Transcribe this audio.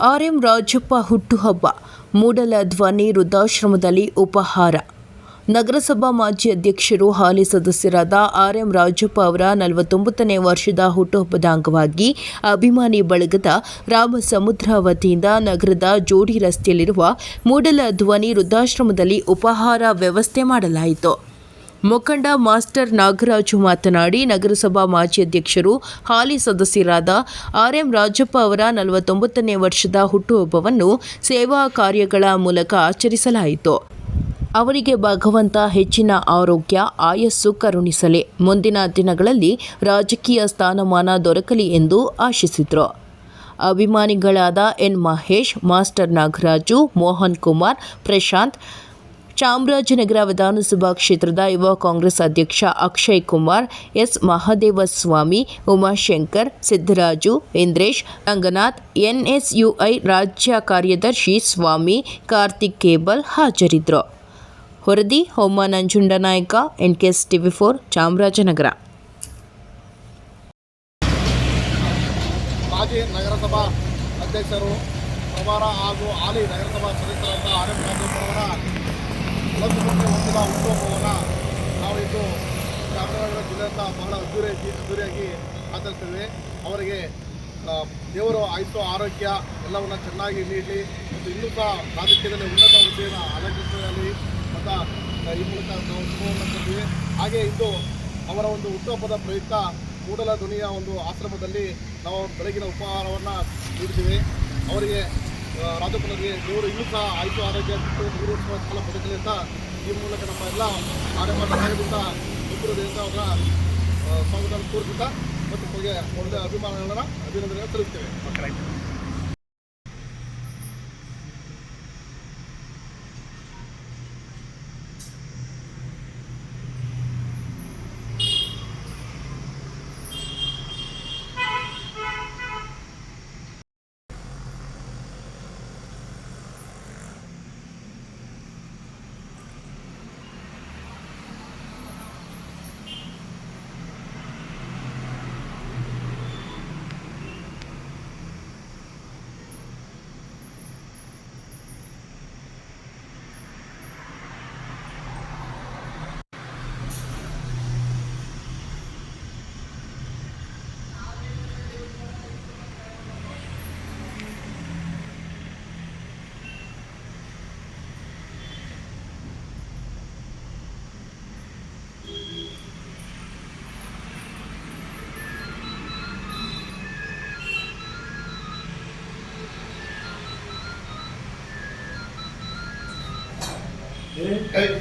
RM Rajappa ಹುಟ್ಟುಹಬ್ಬ, ಮೂಡಲ ಧ್ವನಿ ವೃದ್ಧಾಶ್ರಮದಲ್ಲಿ ಉಪಹಾರ. ನಗರಸಭಾ ಮಾಜಿ ಅಧ್ಯಕ್ಷರು, ಹಾಲಿ ಸದಸ್ಯರಾದ ಆರ್ಎಂ ರಾಜಪ್ಪ ಅವರ ನಲವತ್ತೊಂಬತ್ತನೇ ವರ್ಷದ ಹುಟ್ಟುಹಬ್ಬದ ಅಂಗವಾಗಿ ಅಭಿಮಾನಿ ಬಳಗದ ರಾಮಸಮುದ್ರ ವತಿಯಿಂದ ನಗರದ ಜೋಡಿ ರಸ್ತೆಯಲ್ಲಿರುವ ಮೂಡಲ ಧ್ವನಿ ವೃದ್ಧಾಶ್ರಮದಲ್ಲಿ ಉಪಹಾರ ವ್ಯವಸ್ಥೆ ಮಾಡಲಾಯಿತು. ಮುಖಂಡ ಮಾಸ್ಟರ್ ನಾಗರಾಜು ಮಾತನಾಡಿ, ನಗರಸಭಾ ಮಾಜಿ ಅಧ್ಯಕ್ಷರು, ಹಾಲಿ ಸದಸ್ಯರಾದ ಆರ್ಎಂ ರಾಜಪ್ಪ ಅವರ ನಲವತ್ತೊಂಬತ್ತನೇ ವರ್ಷದ ಹುಟ್ಟುಹಬ್ಬವನ್ನು ಸೇವಾ ಕಾರ್ಯಗಳ ಮೂಲಕ ಆಚರಿಸಲಾಯಿತು. ಅವರಿಗೆ ಭಗವಂತ ಹೆಚ್ಚಿನ ಆರೋಗ್ಯ, ಆಯಸ್ಸು ಕರುಣಿಸಲಿ. ಮುಂದಿನ ದಿನಗಳಲ್ಲಿ ರಾಜಕೀಯ ಸ್ಥಾನಮಾನ ದೊರಕಲಿ ಎಂದು ಆಶಿಸಿದರು. ಅಭಿಮಾನಿಗಳಾದ ಎನ್ ಮಹೇಶ್, ಮಾಸ್ಟರ್ ನಾಗರಾಜು, ಮೋಹನ್ ಕುಮಾರ್, ಪ್ರಶಾಂತ್ ಚಾಮರಾಜನಗರ ವಿಧಾನಸಭಾ ಕ್ಷೇತ್ರದ ಯುವ ಕಾಂಗ್ರೆಸ್ ಅಧ್ಯಕ್ಷ ಅಕ್ಷಯ್ ಕುಮಾರ್, ಎಸ್. ಮಹದೇವಸ್ವಾಮಿ, ಉಮಾಶಂಕರ್, ಸಿದ್ದರಾಜು, ಇಂದ್ರೇಶ್, ರಂಗನಾಥ್, ಎನ್ಎಸ್ಯುಐ ರಾಜ್ಯ ಕಾರ್ಯದರ್ಶಿ ಸ್ವಾಮಿ, ಕಾರ್ತಿಕ್ ಕೇಬಲ್ ಹಾಜರಿದ್ದರು. ಹೊರದಿ ಹೋಮ Nanjundanayaka NKS TV four, Chamarajanagar. ಮಾಜಿ ನಗರಸಭಾ ಅಧ್ಯಕ್ಷರು ಪ್ರಭಾರ ಹಾಗೂ ಹಾಲಿ ನಗರಸಭಾ ಸದಸ್ಯರಾದ ಆರ್ ಎಂ ನಲವತ್ತೊಂಬತ್ತನೇ ವರ್ಷದ ಹುಟ್ಟುಹಬ್ಬವನ್ನು ನಾವು ಇಂದು ಚಾಮರಾಜನಗರ ಜಿಲ್ಲೆಯಿಂದ ಬಹಳ ಅದ್ದೂರಿಯಾಗಿ ಅದ್ದೂರಿಯಾಗಿ ಆಚರಿಸ್ತೇವೆ. ಅವರಿಗೆ ದೇವರು ಆಯಿತು ಆರೋಗ್ಯ ಎಲ್ಲವನ್ನು ಚೆನ್ನಾಗಿ ನೀಡಲಿ ಮತ್ತು ಇನ್ನೂ ಸಹ ರಾಜಕೀಯದಲ್ಲಿ ಉನ್ನತ ಹುದ್ದೆಯನ್ನು ಅಲಂಕರಿಸಲಿ ಮತ್ತು ಈ ಮೂಲಕ ನಾವು ಶುಭವನ್ನು ಕೊಡ್ತೀವಿ. ಹಾಗೆ ಇಂದು ಅವರ ಒಂದು ಹುಟ್ಟುಹಬ್ಬದ ಪ್ರಯುಕ್ತ ಕೂಡಲ ಧ್ವನಿಯ ಒಂದು ಆಶ್ರಮದಲ್ಲಿ ನಾವು ಬೆಳಗಿನ ಉಪಹಾರವನ್ನು ನೀಡ್ತೀವಿ. ಅವರಿಗೆ ರಾಜಪ್ಪನವರಿಗೆ ದೇವರು ಇನ್ನೂ ಸಹ ಆಯುಷ ಆರೋಗ್ಯ ಬಿಟ್ಟು ನೂರು ವರ್ಷಗಳ ಕಾಲ ಬದುಕಲಿ ಅಂತ ಈ ಮೂಲಕ ನಮ್ಮ ಎಲ್ಲ ಆರಂಭ ಇಬ್ಬರು ದೇವರ ಅವರ ಸ್ವಾಗತ ಕೂರಿಸುತ್ತಾ ಮತ್ತು ಅವರಿಗೆ ಒಳ್ಳೆಯ ಅಭಿಮಾನಗಳನ್ನ ಅಭಿನಂದನೆ ಸಲ್ಲಿಸ್ತೇವೆ. Hey.